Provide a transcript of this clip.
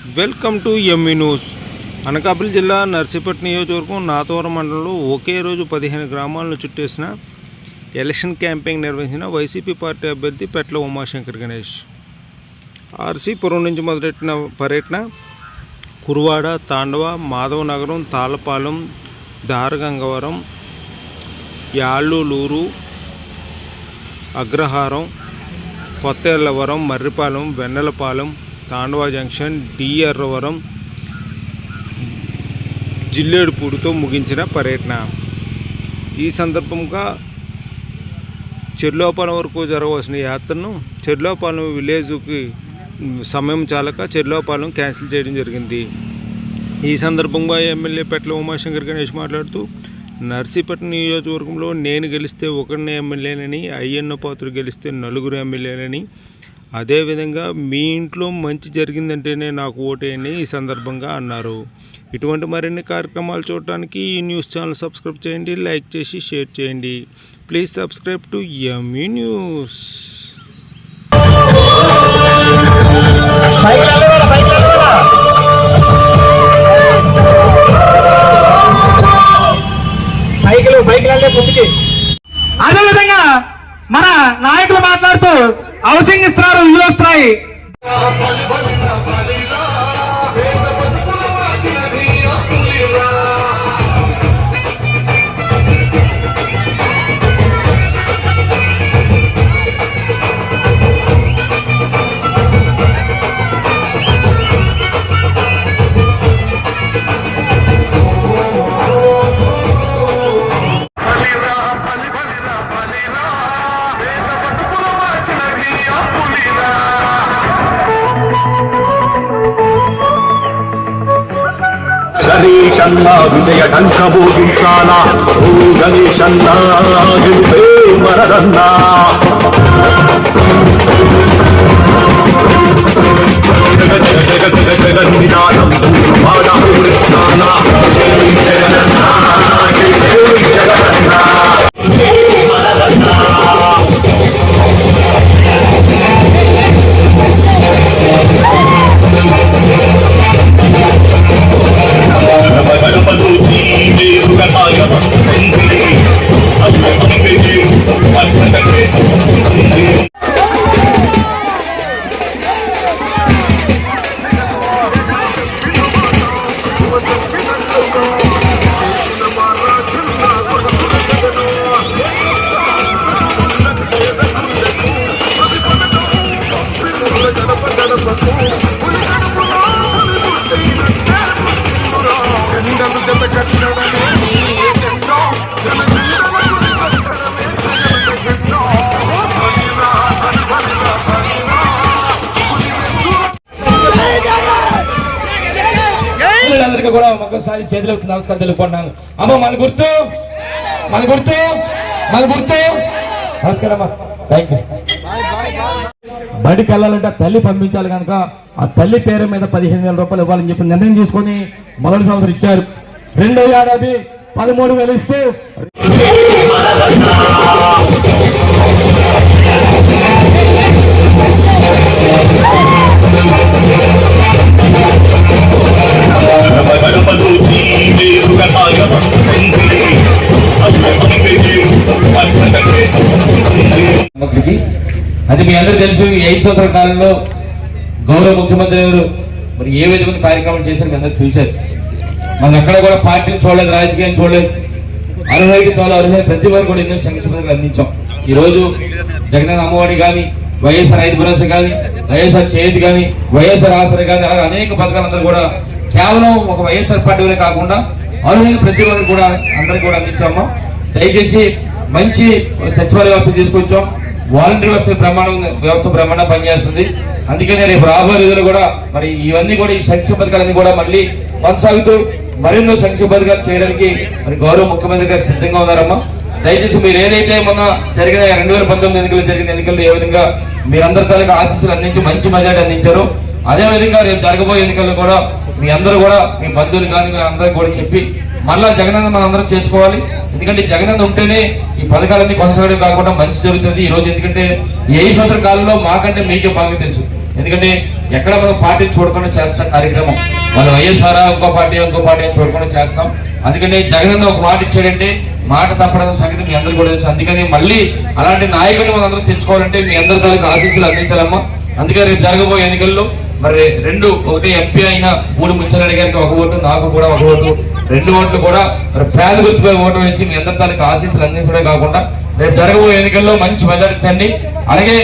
Welcome to ME news Anakapalli జిల్లా నర్సీపట్ నియోజకవర్గం నాతవరం మండలంలో ఒకే రోజు పదిహేను గ్రామాలను చుట్టేసిన ఎలక్షన్ క్యాంపెయిన్ నిర్వహించిన వైసీపీ పార్టీ అభ్యర్థి పెట్ల ఉమాశంకర్ గణేష్. ఆర్సీపురం నుంచి మొదలెట్టిన పర్యటన కురువాడ తాండవ మాధవ నగరం తాళపాలెం దారగంగవరం యాళ్ళూలూరు అగ్రహారం కొత్త ఎల్లవరం మర్రిపాలెం వెన్నెలపాలెం తాండవ జంక్షన్ డిఎర్రవరం జిల్లేడుపూడితో ముగించిన పర్యటన. ఈ సందర్భంగా చెర్లోపాలెం వరకు జరగవలసిన యాత్రను చెర్లోపాలెం విలేజ్కి సమయం చాలక చెర్లోపాలెం క్యాన్సిల్ చేయడం జరిగింది. ఈ సందర్భంగా ఎమ్మెల్యే పెట్ల ఉమాశంకర్ గణేష్ మాట్లాడుతూ నర్సీపట్నం నియోజకవర్గంలో నేను గెలిస్తే ఒకరిని ఎమ్మెల్యేనని అయ్యన్న పాత్రుడు గెలిస్తే నలుగురు ఎమ్మెల్యేలని అదేవిధంగా మీ ఇంట్లో మంచి జరిగిందంటేనే నాకు ఓటేయని ఈ సందర్భంగా అన్నారు. ఇటువంటి మరిన్ని కార్యక్రమాలు చూడటానికి ఈ న్యూస్ ఛానల్ సబ్స్క్రైబ్ చేయండి లైక్ చేసి షేర్ చేయండి. Please subscribe to ME news. అదేవిధంగా మన నాయకులు మాట్లాడుతూ హౌసింగ్ ఇస్తున్నారు ఇల్లు వస్తున్నాయి. గణేశన్న విజయ డంక భోగించాలా ఓ గణేశన్న గెలుపే మరదన్నా. అందరికీ కూడా ఒక్కొక్కసారి చేతులు నమస్కారం తెలుపుకుంటున్నాను. అమ్మ మన గుర్తు? మన గుర్తు? మన గుర్తు? నమస్కారం అమ్మ. థ్యాంక్ యూ బడికి వెళ్ళాలంటే తల్లి పంపించాలి కనుక ఆ తల్లి పేరు మీద పదిహేను వేల రూపాయలు ఇవ్వాలని చెప్పి నిర్ణయం తీసుకొని మొదటి సంవత్సరం ఇచ్చారు. రెండో ఏడాది పదమూడు వేలు ఇస్తూ అది మీ అందరూ తెలుసు ఈ ఐదు సంవత్సరాల కాలంలో గౌరవ ముఖ్యమంత్రి గారు మరి ఏ విధమైన కార్యక్రమాలు చేశారు మీ అందరూ చూశారు. మనం ఎక్కడ కూడా పార్టీని చూడలేదు రాజకీయం చూడలేదు. అర్హులకి చాలా అర్హులైన ప్రతి వారు కూడా ఎన్నో సంక్షేమ అందించాం. ఈ రోజు జగన్ అమ్మఒడి కానీ వైఎస్ఆర్ రైతు భరోసా కానీ వైఎస్ఆర్ చేతి కానీ వైఎస్ఆర్ ఆసరా కానీ అలాగే అనేక పథకాలందరూ కూడా కేవలం ఒక వైఎస్ఆర్ పార్టీ కాకుండా అర్హులైన ప్రతి కూడా అందరికి కూడా అందించాము. దయచేసి మంచి సచివాలయ వ్యవస్థ తీసుకొచ్చాం. వాలంటీర్ వ్యవస్థ ప్రమాణం వ్యవస్థ ప్రమాణం పనిచేస్తుంది. అందుకనే రేపు రాబోయే రోజుల్లో కూడా మరి ఇవన్నీ కూడా ఈ సంక్షేమ పథకాలన్నీ కూడా మళ్ళీ కొనసాగుతూ మరెన్నో సంక్షేమ పథకాలు చేయడానికి మరి గౌరవ ముఖ్యమంత్రి గారు సిద్ధంగా ఉన్నారమ్మా. దయచేసి మీరు ఏదైతే మొన్న జరిగిన రెండు వేల పంతొమ్మిది ఎన్నికలు జరిగిన ఎన్నికల్లో ఏ విధంగా మీరందరి తాలూకా ఆశీస్సులు అందించి మంచి మెజార్టీ అందించారు అదే విధంగా రేపు జరగబోయే ఎన్నికల్లో కూడా మీ అందరూ కూడా మీ బంధువులు కానీ మీ అందరికి కూడా చెప్పి మళ్ళా జగనన్న మనం అందరం చేసుకోవాలి. ఎందుకంటే జగనన్న ఉంటేనే ఈ పథకాలన్నీ కొనసాగడం కాకుండా మంచి జరుగుతుంది. ఈ రోజు ఎందుకంటే ఏ సంవత్సర కాలంలో మాకంటే మీకే బాగా తెలుసు. ఎందుకంటే ఎక్కడ మనం పార్టీ చూడకుండా చేస్తాం కార్యక్రమం మనం వైఎస్ఆర్ ఇంకో పార్టీ ఇంకో పార్టీ అని చూడకుండా చేస్తాం. అందుకనే జగనన్న ఒక మాట ఇచ్చాడంటే మాట తప్పడం సంగతి మీ అందరూ కూడా తెలుసు. అందుకని మళ్ళీ అలాంటి నాయకుడిని మనందరం తెచ్చుకోవాలంటే మీ అందరి తాలూకు ఆశీస్సులు అందించాలమ్మా. అందుకే రేపు జరగబోయే ఎన్నికల్లో మరి రెండు ఒకటి ఎంపీ అయినా మూడు ముచ్చలరెడ్డి గారికి ఒక ఓటు నాకు కూడా ఒక ఓటు రెండు ఓట్లు కూడా. మరి పేద గుర్తుపై ఓటు వేసి మీ అందరి తాలూకు ఆశీస్సులు అందించడమే కాకుండా రేపు జరగబోయే ఎన్నికల్లో మంచి మెజార్టీ తండి. అలాగే